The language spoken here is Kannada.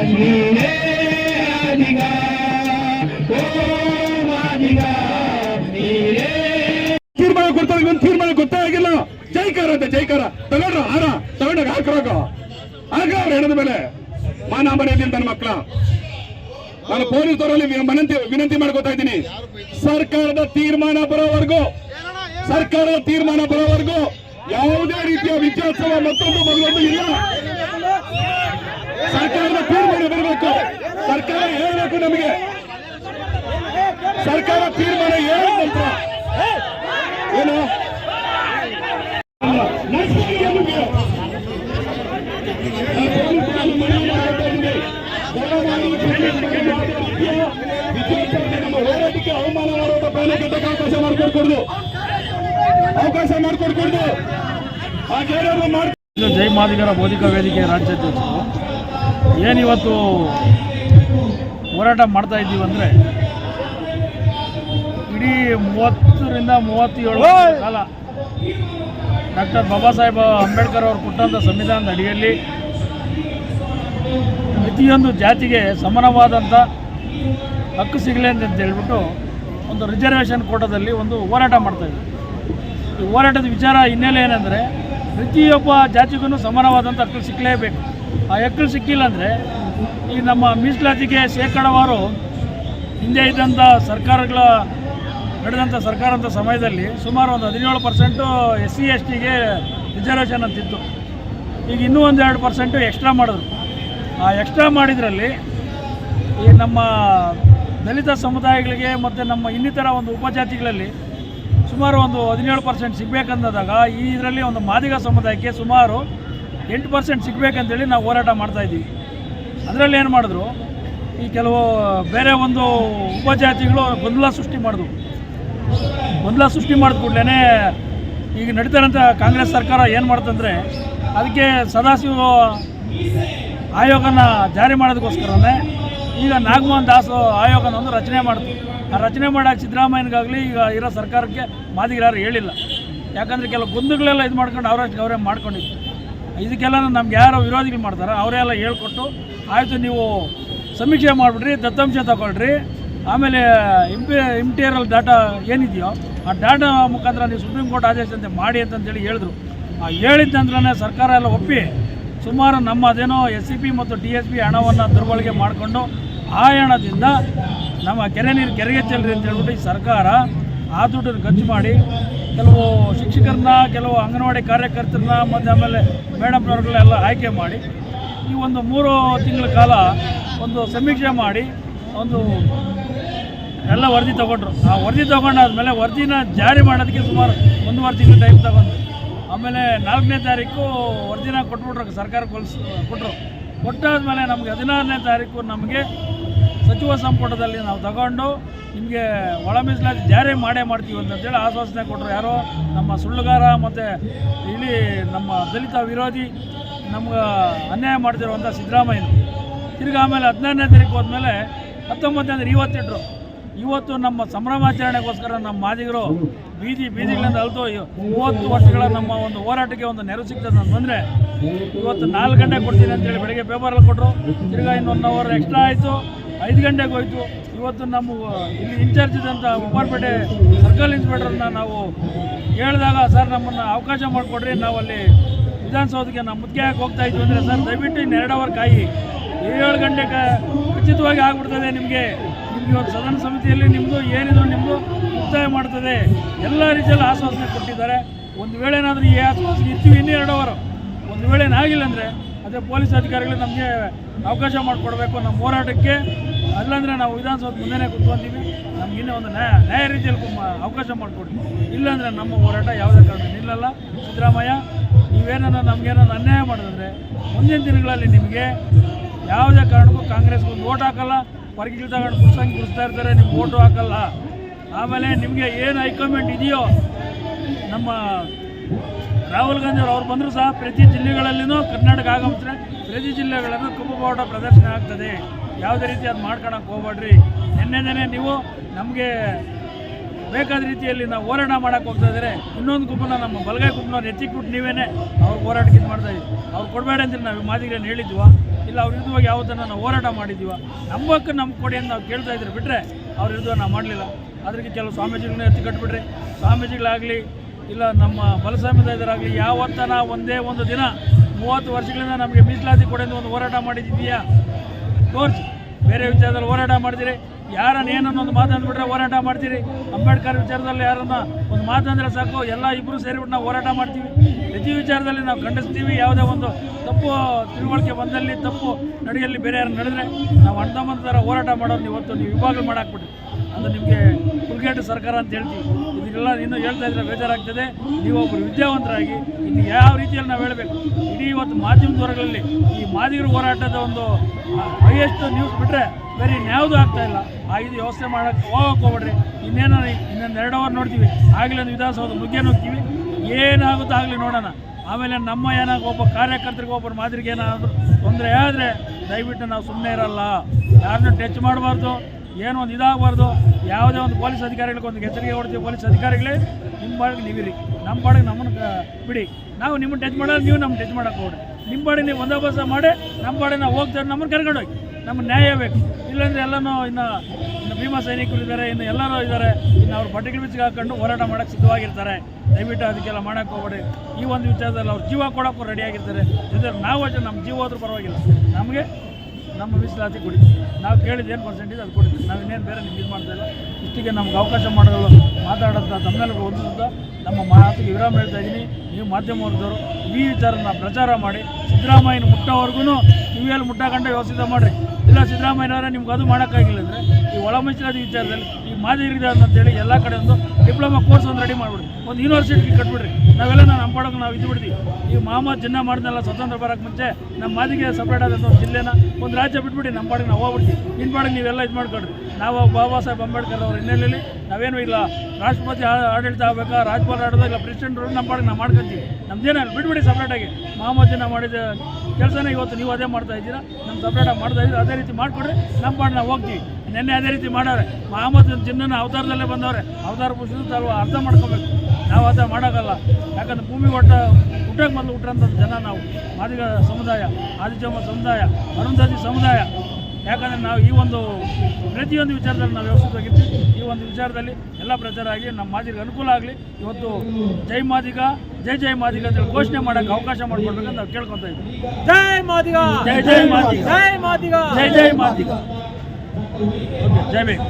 ಓ ತೀರ್ಮಾನ ಕೊಡ್ತಾರೆ ಒಂದು ತೀರ್ಮಾನ ಗೊತ್ತೇ ಆಗಿಲ್ಲ. ಜೈಕಾರ ಅಂತ ಜೈಕಾರ. ತಗೊಂಡ್ರ ಹಾರ ತಗೊಂಡಾಗ ಹಾಕ್ರಾಗ ಆಗ ಅವ್ರ ಹೆಣದ ಮೇಲೆ, ಮಾನ ಮನೆಯಲ್ಲಿ ನನ್ನ ಮಕ್ಕಳ. ನಾನು ಪೊಲೀಸರಲ್ಲಿ ವಿನಂತಿ ವಿನಂತಿ ಮಾಡ್ಕೊತಾ ಇದ್ದೀನಿ. ಸರ್ಕಾರದ ತೀರ್ಮಾನ ಬರೋವರೆಗೂ, ಸರ್ಕಾರದ ತೀರ್ಮಾನ ಬರೋವರೆಗೂ ಯಾವುದೇ ರೀತಿಯ ವಿದ್ಯೋತ್ಸವ ಮತ್ತೊಂದು ಮಗಳೊಂದು ಇಲ್ಲ. ಸರ್ಕಾರದ ತೀರ್ಮಾನ ಬರಬೇಕು. ಸರ್ಕಾರ ಹೇಳ್ಬೇಕು ನಮಗೆ. ಸರ್ಕಾರ ತೀರ್ಮಾನ ಹೇಳಿದ ನಂತರ ಏನು? ನಮ್ಮ ಹೋರಾಟಕ್ಕೆ ಅವಮಾನ ಪ್ರಯಾಣ ಕಟ್ಟಕ್ಕೆ ಅವಕಾಶ ಮಾಡಿಕೊಡ್ಕೊಡ್ದು. ಅವಕಾಶ ಮಾಡಿಕೊಡ್ಕೊಡ್ದು ಇದು ಜೈ ಮಾದಿಗರ ಬೌದ್ಧಿಕ ವೇದಿಕೆ ರಾಜ್ಯಾಧ್ಯಕ್ಷರು. ಏನಿವತ್ತು ಹೋರಾಟ ಮಾಡ್ತಾ ಇದ್ದೀವಿ ಅಂದರೆ ಇಡೀ ಮೂವತ್ತರಿಂದ ಮೂವತ್ತೇಳು ಕಾಲ ಡಾಕ್ಟರ್ ಬಾಬಾ ಸಾಹೇಬ್ ಅಂಬೇಡ್ಕರ್ ಅವರು ಕೊಟ್ಟಂಥ ಸಂವಿಧಾನದ ಅಡಿಯಲ್ಲಿ ಪ್ರತಿಯೊಂದು ಜಾತಿಗೆ ಸಮಾನವಾದಂಥ ಹಕ್ಕು ಸಿಗಲಿ ಅಂತ ಹೇಳ್ಬಿಟ್ಟು ಒಂದು ರಿಸರ್ವೇಷನ್ ಕೋಟದಲ್ಲಿ ಒಂದು ಹೋರಾಟ ಮಾಡ್ತಾಯಿದ್ವಿ ಈ ಹೋರಾಟದ ವಿಚಾರ ಹಿನ್ನೆಲೆ ಏನಂದರೆ ಪ್ರತಿಯೊಬ್ಬ ಜಾತಿಗೂ ಸಮಾನವಾದಂಥ ಹಕ್ಕು ಸಿಕ್ಕಲೇಬೇಕು ಆ ಎಕ್ಕಲು ಸಿಕ್ಕಿಲ್ಲ ಅಂದರೆ ಈ ನಮ್ಮ ಮೀಸಲಾತಿಗೆ ಶೇಕಡವಾರು ಹಿಂದೆ ಇದ್ದಂಥ ಸರ್ಕಾರಗಳ ನಡೆದಂಥ ಸರ್ಕಾರದ ಸಮಯದಲ್ಲಿ ಸುಮಾರು ಒಂದು ಹದಿನೇಳು ಪರ್ಸೆಂಟು ಎಸ್ ಸಿ ಎಸ್ ಟಿಗೆ ರಿಸರ್ವೇಷನ್ ಅಂತಿತ್ತು. ಈಗ ಇನ್ನೂ ಒಂದು ಎರಡು ಪರ್ಸೆಂಟು ಎಕ್ಸ್ಟ್ರಾ ಮಾಡಿದ್ರು. ಆ ಎಕ್ಸ್ಟ್ರಾ ಮಾಡಿದ್ರಲ್ಲಿ ಈ ನಮ್ಮ ದಲಿತ ಸಮುದಾಯಗಳಿಗೆ ಮತ್ತು ನಮ್ಮ ಇನ್ನಿತರ ಒಂದು ಉಪಜಾತಿಗಳಲ್ಲಿ ಸುಮಾರು ಒಂದು ಹದಿನೇಳು ಪರ್ಸೆಂಟ್ ಸಿಗಬೇಕಂದಾಗ ಈ ಇದರಲ್ಲಿ ಒಂದು ಮಾದಿಗ ಸಮುದಾಯಕ್ಕೆ ಸುಮಾರು ಎಂಟು ಪರ್ಸೆಂಟ್ ಸಿಗಬೇಕಂತೇಳಿ ನಾವು ಹೋರಾಟ ಮಾಡ್ತಾಯಿದ್ದೀವಿ ಅದರಲ್ಲಿ ಏನು ಮಾಡಿದ್ರು? ಈ ಕೆಲವು, ಬೇರೆ ಒಂದು ಉಪಜಾತಿಗಳು ಗೊಂದಲ ಸೃಷ್ಟಿ ಮಾಡಿದ್ರು. ಗೊಂದಲ ಸೃಷ್ಟಿ ಮಾಡಿದ ಕೂಡಲೇ ಈಗ ನಡೀತಾರಂಥ ಕಾಂಗ್ರೆಸ್ ಸರ್ಕಾರ ಏನು ಮಾಡ್ತಂದ್ರೆ, ಅದಕ್ಕೆ ಸದಾಶಿವ ಆಯೋಗನ ಜಾರಿ ಮಾಡೋದಕ್ಕೋಸ್ಕರನೇ ಈಗ ನಾಗಮೋಹನ್ ದಾಸ್ ಆಯೋಗನ ಒಂದು ರಚನೆ ಮಾಡ್ತು. ಆ ರಚನೆ ಮಾಡಿ ಸಿದ್ದರಾಮಯ್ಯನಿಗಾಗಲಿ ಈಗ ಇರೋ ಸರ್ಕಾರಕ್ಕೆ ಮಾದಿಗರು ಹೇಳಿಲ್ಲ. ಯಾಕಂದರೆ ಕೆಲವು ಗೊಂದಗಳೆಲ್ಲ ಇದು ಮಾಡ್ಕೊಂಡು ಅವರಷ್ಟು ಅವರೇ ಮಾಡ್ಕೊಂಡಿದ್ದು ಇದಕ್ಕೆಲ್ಲ ನಮ್ಗೆ ಯಾರು ವಿರೋಧಿಗಳು ಮಾಡ್ತಾರೆ ಅವರೆಲ್ಲ ಹೇಳ್ಕೊಟ್ಟು ಆಯಿತು ನೀವು ಸಮೀಕ್ಷೆ ಮಾಡಿಬಿಡ್ರಿ, ದತ್ತಾಂಶ ತಗೊಳ್ರಿ. ಆಮೇಲೆ ಇಂಪಿ ಇಂಟೀರಿಯಲ್ ಡಾಟಾ ಏನಿದೆಯೋ ಆ ಡಾಟಾ ಮುಖಾಂತರ ನೀವು ಸುಪ್ರೀಂ ಕೋರ್ಟ್ ಆದೇಶದಂತೆ ಮಾಡಿ ಅಂತಂತೇಳಿ ಹೇಳಿದ್ರು. ಆ ಹೇಳಿದ್ದಂದ್ರೆ ಸರ್ಕಾರ ಎಲ್ಲ ಒಪ್ಪಿ ಸುಮಾರು ನಮ್ಮ ಅದೇನೋ ಎಸ್ ಸಿ ಪಿ ಮತ್ತು ಡಿ ಎಸ್ ಪಿ ಹಣವನ್ನು ದುರ್ಬಳಕೆ ಮಾಡಿಕೊಂಡು ಆ ಹಣದಿಂದ ನಮ್ಮ ಕೆರೆ ನೀರು ಕೆರೆಗೆ ಚೆಲ್ಲರಿ ಅಂತ ಹೇಳ್ಬಿಟ್ಟು ಈ ಸರ್ಕಾರ ಆ ದುಡ್ಡನ್ನು ಖರ್ಚು ಮಾಡಿ ಕೆಲವು ಶಿಕ್ಷಕರನ್ನ, ಕೆಲವು ಅಂಗನವಾಡಿ ಕಾರ್ಯಕರ್ತರನ್ನ, ಮತ್ತು ಆಮೇಲೆ ಮೇಡಮ್ನವ್ರಗಳೆಲ್ಲ ಆಯ್ಕೆ ಮಾಡಿ, ಈ ಒಂದು ಮೂರು ತಿಂಗಳ ಕಾಲ ಒಂದು ಸಮೀಕ್ಷೆ ಮಾಡಿ, ಒಂದು ಎಲ್ಲ ವರದಿ ತೊಗೊಂಡ್ರು. ಆ ವರದಿ ತೊಗೊಂಡಾದ್ಮೇಲೆ ವರದಿನ ಜಾರಿ ಮಾಡೋದಕ್ಕೆ ಸುಮಾರು ಒಂದೂವರೆ ತಿಂಗಳು ಟೈಮ್ ತಗೊಂಡು ಆಮೇಲೆ ನಾಲ್ಕನೇ ತಾರೀಕು ವರದಿನ ಕೊಟ್ಬಿಟ್ರು, ಸರ್ಕಾರ ಕೊಲ್ಸ್ ಕೊಟ್ಟರು ಕೊಟ್ಟಾದ್ಮೇಲೆ ನಮಗೆ ಹದಿನಾರನೇ ತಾರೀಕು ನಮಗೆ ಸಚಿವ ಸಂಪುಟದಲ್ಲಿ ನಾವು ತಗೊಂಡು ನಿಮಗೆ ಒಳ ಮೀಸಲಾತಿ ಜಾರಿ ಮಾಡೇ ಮಾಡ್ತೀವಿ ಅಂತಂತೇಳಿ ಆಶ್ವಾಸನೆ ಕೊಟ್ಟರು ಯಾರೋ ನಮ್ಮ ಸುಳ್ಳುಗಾರ ಮತ್ತು ಇಲ್ಲಿ ನಮ್ಮ ದಲಿತ ವಿರೋಧಿ ನಮ್ಗೆ ಅನ್ಯಾಯ ಮಾಡ್ತಿರುವಂಥ ಸಿದ್ದರಾಮಯ್ಯ. ತಿರ್ಗಿ ಆಮೇಲೆ ಹದಿನಾರನೇ ತಾರೀಕು ಹೋದ್ಮೇಲೆ ಹತ್ತೊಂಬತ್ತನೇ ಅಂದ್ರೆ ಇವತ್ತಿಟ್ಟರು ಇವತ್ತು ನಮ್ಮ ಸಂಭ್ರಮಾಚರಣೆಗೋಸ್ಕರ ನಮ್ಮ ಮಾದಿಗರು ಬೀದಿ ಬೀದಿಗಳಿಂದ ಅಲ್ತು ಮೂವತ್ತು ವರ್ಷಗಳ ನಮ್ಮ ಒಂದು ಹೋರಾಟಕ್ಕೆ ಒಂದು ನೆರವು ಸಿಗ್ತದೆ ಅಂತಂದರೆ ಇವತ್ತು ನಾಲ್ಕು ಗಂಟೆ ಕೊಡ್ತೀನಿ ಅಂತೇಳಿ ಬೆಳಗ್ಗೆ ಪೇಪರಲ್ಲಿ ಕೊಟ್ಟರು ತಿರ್ಗಾ ಇನ್ನೊಂದು ಅವರ್ ಎಕ್ಸ್ಟ್ರಾ ಆಯಿತು. ಐದು ಗಂಟೆಗೆ ಹೋಯಿತು. ಇವತ್ತು ನಮ್ಮ ಇಲ್ಲಿ ಇನ್ಚಾರ್ಜ್ ಇದ್ದಂಥ ಉಪ್ಪಾರಪೇಟೆ ಸರ್ಕಲ್ ಇನ್ಸ್ಪೆಕ್ಟರ್ನ ನಾವು ಕೇಳಿದಾಗ ಸರ್ ನಮ್ಮನ್ನು ಅವಕಾಶ ಮಾಡಿಕೊಡ್ರಿ ನಾವು ಅಲ್ಲಿ ವಿಧಾನಸೌಧಕ್ಕೆ ನಾವು ಮುದ್ದೆ ಹಾಕಿ ಹೋಗ್ತಾ ಇದ್ವಿ ಅಂದರೆ ಸರ್ ದಯವಿಟ್ಟು ಇನ್ನು ಎರಡು ಅವರ್ ಕಾಯಿ. ಏಳು ಗಂಟೆಗೆ ಖಚಿತವಾಗಿ ಆಗ್ಬಿಡ್ತದೆ ನಿಮಗೆ. ನಿಮಗೆ ಇವತ್ತು ಸದನ ಸಮಿತಿಯಲ್ಲಿ ನಿಮ್ಮದು ಏನಿದು ನಿಮ್ಮದು ಮುಕ್ತಾಯ ಮಾಡ್ತದೆ. ಎಲ್ಲ ರೀತಿಯಲ್ಲಿ ಆಶ್ವಾಸನೆ ಕೊಟ್ಟಿದ್ದಾರೆ. ಒಂದು ವೇಳೆ ಏನಾದರೂ ಈ ಆಶ್ವಾಸನೆ ಇರ್ತೀವಿ ಇನ್ನೂ ಎರಡು ಅವರು ಒಂದು ವೇಳೆ ಏನಾಗಿಲ್ಲ ಅಂದರೆ ಅದೇ ಪೊಲೀಸ್ ಅಧಿಕಾರಿಗಳು ನಮಗೆ ಅವಕಾಶ ಮಾಡಿಕೊಡ್ಬೇಕು ನಮ್ಮ ಹೋರಾಟಕ್ಕೆ ಅಲ್ಲಾಂದರೆ ನಾವು ವಿಧಾನಸೌಧ ಮುಂದೆನೇ ಕುತ್ಕೊತೀವಿ. ನಮ್ಗೆ ಇನ್ನೂ ಒಂದು ನ್ಯಾಯ ನ್ಯಾಯ ರೀತಿಯಲ್ಲಿ ಅವಕಾಶ ಮಾಡಿಕೊಡಿ. ಇಲ್ಲಾಂದರೆ ನಮ್ಮ ಹೋರಾಟ ಯಾವುದೇ ಕಾರಣ ನಿಲ್ಲಲ್ಲ. ಸಿದ್ದರಾಮಯ್ಯ ನೀವೇನನ್ನ ನಮಗೇನೋ ಅನ್ಯಾಯ ಮಾಡಿದ್ರೆ ಮುಂದಿನ ದಿನಗಳಲ್ಲಿ ನಿಮಗೆ ಯಾವುದೇ ಕಾರಣಕ್ಕೂ ಕಾಂಗ್ರೆಸ್ಗೆ ಒಂದು ಓಟ್ ಹಾಕಲ್ಲ. ಹೊರಗಿಲ್ ತಗೊಂಡು ಕುರ್ಸಂಗೆ ಇರ್ತಾರೆ, ನಿಮ್ಗೆ ಓಟು ಹಾಕಲ್ಲ. ಆಮೇಲೆ ನಿಮಗೆ ಏನು ಹೈಕಮಾಂಡ್ ಇದೆಯೋ ನಮ್ಮ ರಾಹುಲ್ ಗಾಂಧಿ ಅವರು ಬಂದರೂ ಸಹ ಪ್ರತಿ ಜಿಲ್ಲೆಗಳಲ್ಲಿನೂ ಕರ್ನಾಟಕ ಆಗಮಿಸಿದ್ರೆ ಪ್ರತಿ ಜಿಲ್ಲೆಗಳನ್ನು ಕಪ್ಪು ಬಾವುಟ ಪ್ರದರ್ಶನ ಆಗ್ತದೆ. ಯಾವುದೇ ರೀತಿ ಅದು ಮಾಡ್ಕೊಳಕ್ಕೆ ಹೋಗ್ಬೇಡ್ರಿ. ನಿನ್ನೆನೇ ನೀವು ನಮಗೆ ಬೇಕಾದ ರೀತಿಯಲ್ಲಿ ನಾವು ಹೋರಾಟ ಮಾಡಕ್ಕೆ ಹೋಗ್ತಾ ಇನ್ನೊಂದು ಗುಂಪನ್ನ ನಮ್ಮ ಬಲಗೈ ಗುಂಪನವ್ರು ಎತ್ತಿಕ್ಬಿಟ್ಟು ನೀವೇ ಅವ್ರು ಹೋರಾಟಕ್ಕೆ ಇದು ಮಾಡ್ತಾ ಇದ್ದೀವಿ ಅವ್ರು ಕೊಡಬೇಡ ಅಂತ ನಾವು ಮಾದಿಗಳನ್ನು ಹೇಳಿದ್ವಾ? ಇಲ್ಲ, ಅವ್ರ ವಿರುದ್ಧವಾಗಿ ಯಾವುದನ್ನು ನಾವು ಹೋರಾಟ ಮಾಡಿದ್ದೀವ ನಮ್ಮ ಹಕ್ಕು ನಮ್ಗೆ ಕೊಡಿ ಅಂತ ನಾವು ಕೇಳ್ತಾ ಇದ್ರೆ ಬಿಟ್ಟರೆ ಅವ್ರ ವಿರುದ್ಧ ನಾವು ಮಾಡಲಿಲ್ಲ. ಅದಕ್ಕೆ ಕೆಲವು ಸ್ವಾಮೀಜಿಗಳನ್ನ ಎತ್ತಿ ಕಟ್ಬಿಟ್ರಿ ಸ್ವಾಮೀಜಿಗಳಾಗಲಿ ಇಲ್ಲ, ನಮ್ಮ ಬಲಸಮುದಾಯದರಾಗಲಿ ಯಾವತ್ತನ ಒಂದೇ ಒಂದು ದಿನ, ಮೂವತ್ತು ವರ್ಷಗಳಿಂದ ನಮಗೆ ಮೀಸಲಾತಿ ಕೊಡೆಂದು ಒಂದು ಹೋರಾಟ ಮಾಡಿದ್ದೀಯಾ? ತೋರಿಸಿ. ಬೇರೆ ವಿಚಾರದಲ್ಲಿ ಹೋರಾಟ ಮಾಡ್ತೀರಿ ಯಾರನ್ನ ಏನನ್ನು ಒಂದು ಮಾತಂದ್ಬಿಟ್ರೆ ಹೋರಾಟ ಮಾಡ್ತೀರಿ? ಅಂಬೇಡ್ಕರ್ ವಿಚಾರದಲ್ಲಿ ಯಾರನ್ನ ಒಂದು ಮಾತಂದ್ರೆ ಸಾಕು, ಎಲ್ಲ ಇಬ್ಬರು ಸೇರಿಬಿಟ್ಟು ನಾವು ಹೋರಾಟ ಮಾಡ್ತೀವಿ. ಪ್ರತಿ ವಿಚಾರದಲ್ಲಿ ನಾವು ಖಂಡಿಸ್ತೀವಿ. ಯಾವುದೇ ಒಂದು ತಪ್ಪು ತಿಳುವಳಿಕೆ ಬಂದಲ್ಲಿ ತಪ್ಪು ನಡೆಯಲ್ಲಿ ಬೇರೆ ಯಾರು ನಡೆದ್ರೆ ನಾವು ಅಣ್ಣ ಥರ ಹೋರಾಟ ಮಾಡೋರು ಇವತ್ತು ನೀವು ಇವಾಗಲೂ ಮಾಡಾಕ್ಬಿಟ್ರಿ ಅದು ನಿಮಗೆ ಕುಲ್ಗೇಟು ಸರ್ಕಾರ ಅಂತ ಹೇಳ್ತೀವಿ. ಇದನ್ನೆಲ್ಲ ಇನ್ನೂ ಹೇಳ್ತಾ ಇದ್ರೆ ಬೇಜಾರಾಗ್ತದೆ. ನೀವೊಬ್ಬರು ವಿದ್ಯಾವಂತರಾಗಿ ಇನ್ನು ಯಾವ ರೀತಿಯಲ್ಲಿ ನಾವು ಹೇಳಬೇಕು? ಇಡೀ ಇವತ್ತು ಮಾಧ್ಯಮ ವರ್ಗಗಳಲ್ಲಿ ಈ ಮಾದಿಗರ ಹೋರಾಟದ ಒಂದು ಹೈಯೆಸ್ಟ್ ನ್ಯೂಸ್ ಬಿಟ್ಟರೆ ಬೇರೆ ಇನ್ಯಾವುದೂ ಆಗ್ತಾ ಇಲ್ಲ. ಆ, ಇದು ವ್ಯವಸ್ಥೆ ಮಾಡೋಕ್ಕೆ ಹೋಗಕ್ಕೆ ಹೋಗ್ಬೇಡ್ರಿ. ಇನ್ನೇನೋ ಇನ್ನೊಂದು ಎರಡು ಅವರ್ ನೋಡ್ತೀವಿ. ಆಗಲೇ ಒಂದು ವಿಧಾನಸೌಧ ಮುಗಿಯೇ ಹೋಗ್ತೀವಿ ಏನಾಗುತ್ತೋ ಆಗಲಿ ನೋಡೋಣ. ಆಮೇಲೆ ನಮ್ಮ ಏನಾಗ ಒಬ್ಬ ಕಾರ್ಯಕರ್ತರಿಗೆ ಒಬ್ಬರು ಮಾದರಿಗೆ ಏನಾದರೂ ತೊಂದರೆ ಆದರೆ ದಯವಿಟ್ಟು ನಾವು ಸುಮ್ಮನೆ ಇರಲ್ಲ. ಯಾರನ್ನೂ ಟಚ್ ಮಾಡಬಾರ್ದು. ಏನೋ ಒಂದು ಇದಾಗಬಾರ್ದು. ಯಾವುದೇ ಒಂದು ಪೊಲೀಸ್ ಅಧಿಕಾರಿಗಳಿಗೆ ಒಂದು ಎಚ್ಚರಿಕೆ ಕೊಡ್ತೀವಿ. ಪೊಲೀಸ್ ಅಧಿಕಾರಿಗಳೇ ನಿಮ್ಮ ಬಾಡಿಗೆ ನೀವಿರಿ. ನಮ್ಮ ಬಾಡಿಗೆ ನಮ್ಮನ್ನು ಬಿಡಿ. ನಾವು ನಿಮ್ಮ ಟಚ್ ಮಾಡೋದು ನೀವು ನಮ್ಮ ಟಚ್ ಮಾಡೋಕೆ ಹೋಗ್ರಿ ನಿಮ್ಮ ಬಾಡಿ ನೀವು ಬಂದೋಬಸ್ತ ಮಾಡಿ, ನಮ್ಮ ಬಾಡಿ ನಾವು ಹೋಗ್ತಾರೆ ನಮ್ಮನ್ನು ಕರ್ಕೊಂಡು ಹೋಗಿ. ನಮ್ಮ ನ್ಯಾಯ ಬೇಕು. ಇಲ್ಲಾಂದ್ರೆ ಎಲ್ಲನೂ ಇನ್ನು ಇನ್ನು ಭೀಮಾ ಸೈನಿಕರು ಇದ್ದಾರೆ, ಇನ್ನು ಎಲ್ಲರೂ ಇದ್ದಾರೆ. ಇನ್ನು ಅವ್ರು ಬಟ್ಟೆಗಳ ಬಿಚ್ಚಿಗೆ ಹಾಕೊಂಡು ಹೋರಾಟ ಮಾಡೋಕ್ಕೆ ಸಿದ್ಧವಾಗಿರ್ತಾರೆ. ದಯವಿಟ್ಟು ಅದಕ್ಕೆಲ್ಲ ಮಾಡೋಕ್ಕೆ ಹೋಗ್ಬೇಡಿ. ಈ ಒಂದು ವಿಚಾರದಲ್ಲಿ ಅವ್ರು ಜೀವ ಕೊಡೋಕ್ಕೂ ರೆಡಿಯಾಗಿರ್ತಾರೆ ಜೊತೆ ನಾವು ಅಷ್ಟೇ, ನಮ್ಮ ಜೀವ ಹೋದ್ರೂ ಪರವಾಗಿಲ್ಲ. ನಮಗೆ ನಮ್ಮ ಮೀಸಲಾತಿ ಕೊಡಿ. ನಾವು ಕೇಳಿದ ಏನು ಪರ್ಸೆಂಟೇಜ್ ಅದು ಕೊಡಿ. ನಾವು ಇನ್ನೇನು ಬೇರೆ ನಿಮ್ಗೆ ಇದು ಮಾಡ್ತಾ ಇಲ್ಲ. ಇಷ್ಟಿಗೆ ನಮ್ಗೆ ಅವಕಾಶ ಮಾಡಲು ಮಾತಾಡೋಂಥ ತಮ್ಮೆಲ್ಲರಿಗೂ ಒಂದು ನಮ್ಮ ಮಾತಿಗೆ ವಿರಾಮ ಹೇಳ್ತಾ ಇದ್ದೀನಿ. ನೀವು ಮಾಧ್ಯಮ ವರ್ಗದವರು, ಈ ವಿಚಾರನ ಪ್ರಚಾರ ಮಾಡಿ, ಸಿದ್ದರಾಮಯ್ಯನ ಮುಟ್ಟೋವರೆಗೂ ಕಿವಿಯಲ್ಲಿ ಮುಟ್ಟಕಂಡ ವ್ಯವಸ್ಥಿತ ಮಾಡಿರಿ. ಇಲ್ಲ ಸಿದ್ದರಾಮಯ್ಯನವರೇ ನಿಮ್ಗೆ ಅದು ಮಾಡೋಕ್ಕಾಗಿಲ್ಲ ಅಂದರೆ ಈ ಒಳ ಮೀಸಲಾತಿ ವಿಚಾರದಲ್ಲಿ ಈ ಮಾದಿರಿದೆ ಅಂತೇಳಿ ಎಲ್ಲ ಕಡೆ ಒಂದು ಡಿಪ್ಲೊಮಾ ಕೋರ್ಸ್ ಒಂದು ರೆಡಿ ಮಾಡಿಬಿಡಿ ಒಂದು ಯೂನಿವರ್ಸಿಟಿ ಕಟ್ಬಿಡ್ರಿ. ನಾವೆಲ್ಲ ನಾವು ನಮ್ಮ ನಾವು ಇದು ಬಿಡ್ತೀವಿ ಈ ಮಹಮ್ಮದ್ ಜಿನ್ನ ಮಾಡಿದ್ನೆಲ್ಲ ಸ್ವತಂತ್ರ ಬರೋಕ್ಕೆ ಮುಂಚೆ ನಮ್ಮ ಮಾದಿಗೆ ಸಪ್ರೇಟ್ ಆದಂಥ ಒಂದು ಜಿಲ್ಲೆನ ಒಂದು ರಾಜ್ಯ ಬಿಟ್ಬಿಡಿ, ನಮ್ಮ ಪಾಡಿಗೆ ನಾವು ಹೋಗ್ಬಿಡ್ತೀವಿ. ನಿಮ್ಮ ಪಾಡಿಗೆ ನೀವೆಲ್ಲ ಇದು ಮಾಡ್ಕೊಡ್ರಿ ನಾವು ಬಾಬಾ ಸಾಹೇಬ್ ಅಂಬೇಡ್ಕರ್ ಅವ್ರ ಹಿನ್ನೆಲೆಯಲ್ಲಿ ನಾವೇನು ಇಲ್ಲ, ರಾಷ್ಟ್ರಪತಿ ಆಡಳಿತ ಆಗಬೇಕಾ ರಾಜ್ಯಪಾಲ ಆಡೋದು ಇಲ್ಲ ಪ್ರೆಸಿಡೆಂಟ್ ನಮ್ಮ ಪಾಡಿಗೆ ನಾವು ಮಾಡ್ಕೊತೀವಿ ನಮ್ದೇನಲ್ಲ ಬಿಟ್ಬಿಡಿ ಸಪ್ರೇಟಾಗಿ ಮಹಮ್ಮದ್ ಜಿನ್ನ ಮಾಡಿದ ಕೆಲಸನೇ ಇವತ್ತು ನೀವು ಅದೇ ಮಾಡ್ತಾ ಇದ್ದೀರಾ. ನಮ್ಮ ಸಪ್ರೇಟಾಗಿ ಮಾಡ್ತಾ ಇದ್ದೀರಾ. ಅದೇ ರೀತಿ ಮಾಡಿಕೊಡ್ರಿ, ನಮ್ಮ ಪಾಡಿಗೆ ನಾವು ಹೋಗ್ತೀವಿ. ನಿನ್ನೆ ಅದೇ ರೀತಿ ಮಾಡವ್ರೆ ಮಹಮ್ಮದ್ ಜಿನ್ನನ ಅವತಾರದಲ್ಲೇ ಬಂದವ್ರೆ. ಅವತಾರ ಪುರುಷರು ತಾವು ಅರ್ಥ ಮಾಡ್ಕೋಬೇಕು. ನಾವು ಅದ ಮಾಡೋಕ್ಕಲ್ಲ ಯಾಕಂದ್ರೆ ಭೂಮಿ ಒಟ್ಟ ಹುಟ್ಟಕ್ಕೆ ಮೊದಲು ಹುಟ್ಟಂಥ ಜನ ನಾವು. ಮಾದಿಗ ಸಮುದಾಯ ಆದಿಜಮ್ಮ ಸಮುದಾಯ ಅರುಂಧತಿ ಸಮುದಾಯ. ಯಾಕಂದರೆ ನಾವು ಈ ಒಂದು ಪ್ರತಿಯೊಂದು ವಿಚಾರದಲ್ಲಿ ನಾವು ವ್ಯವಸ್ಥಿತವಾಗಿರ್ತೀವಿ ಈ ಒಂದು ವಿಚಾರದಲ್ಲಿ ಎಲ್ಲ ಪ್ರಚಾರ ಆಗಿ ನಮ್ಮ ಮಾದಿಗೆ ಅನುಕೂಲ ಆಗಲಿ. ಇವತ್ತು ಜೈ ಮಾದಿಗ ಜೈ ಜೈ ಮಾದಿಗ ಅಂತ ಘೋಷಣೆ ಮಾಡೋಕ್ಕೆ ಅವಕಾಶ ಮಾಡಿಕೊಡ್ಬೇಕಂತ ನಾವು ಕೇಳ್ಕೊತಾ ಇದ್ದೀವಿ. ಜೈ ಮಾದಿಗ ಜೈ ಜೈ ಮಾದಿಗ. ಜೈ ಮಾದಿಗ. ಜೈ ಜೈ ಮಾದಿಗ. ಜೈ ಬೇಕು